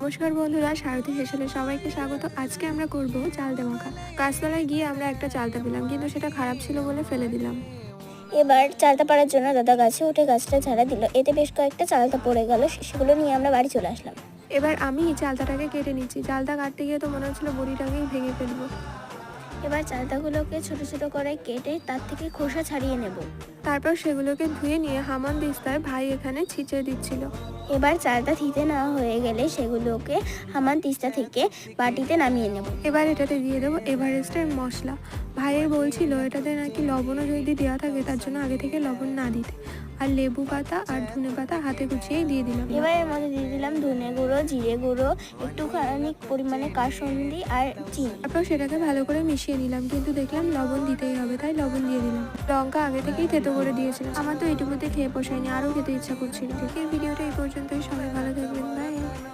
নমস্কার বন্ধুরা সারথী হেসেলে সবাইকে স্বাগত। আজকে আমরা করব দে মাখা গাছতলায় গিয়ে আমরা একটা চালতা পেলাম কিন্তু সেটা খারাপ ছিল বলে ফেলে দিলাম। এবার চালতা পাড়ার জন্য দাদা গাছে উঠে গাছটা ঝাড়া দিল। এতে বেশ কয়েকটা চালতা পড়ে গেল সেগুলো নিয়ে আমরা বাড়ি চলে আসলাম। এবার আমি চালতাটাকে কেটে নিচ্ছি। চালতা কাটতে গিয়ে তো মনে হচ্ছিল বড়িটাকেই ভেঙে ফেলব। এবার চালতাগুলোকে ছোট ছোট করে কেটে তার থেকে খোসা ছাড়িয়ে নেব। তারপর সেগুলোকে ধুয়ে নিয়ে হামান দিস্তায় ভাই এখানে ছিঁচে দিচ্ছিল। এবার চালতা থিতে না হয়ে গেলে সেগুলোকে হামান তিস্তা থেকে বাটিতে নামিয়ে নেব। এবার এটাতে দিয়ে দেবো এভারেস্টের মশলা। ভাইয়ের বলছিল এটাতে নাকি লবণও যদি দেওয়া থাকে তার জন্য আগে থেকে লবণ না দিতে। আর লেবু পাতা আর ধনে পাতা হাতে কুচিয়েই দিয়ে দিলাম। এবার এর মধ্যে ধনে গুঁড়ো, জিরে গুঁড়ো, একটুখানি পরিমাণে কাসন্দি আর চিনি। তারপর সেটাকে ভালো করে মিশিয়ে নিলাম, কিন্তু দেখলাম লবণ দিতেই হবে, তাই লবণ দিয়ে দিলাম। লঙ্কা আগে থেকেই থেতো করে দিয়েছিলাম। আমার তো এইটুকুতে খেয়ে পোষায়নি আরও খেতে ইচ্ছা করছিল। ভিডিওটা এই পর্যন্তই, সবাই ভালো বাই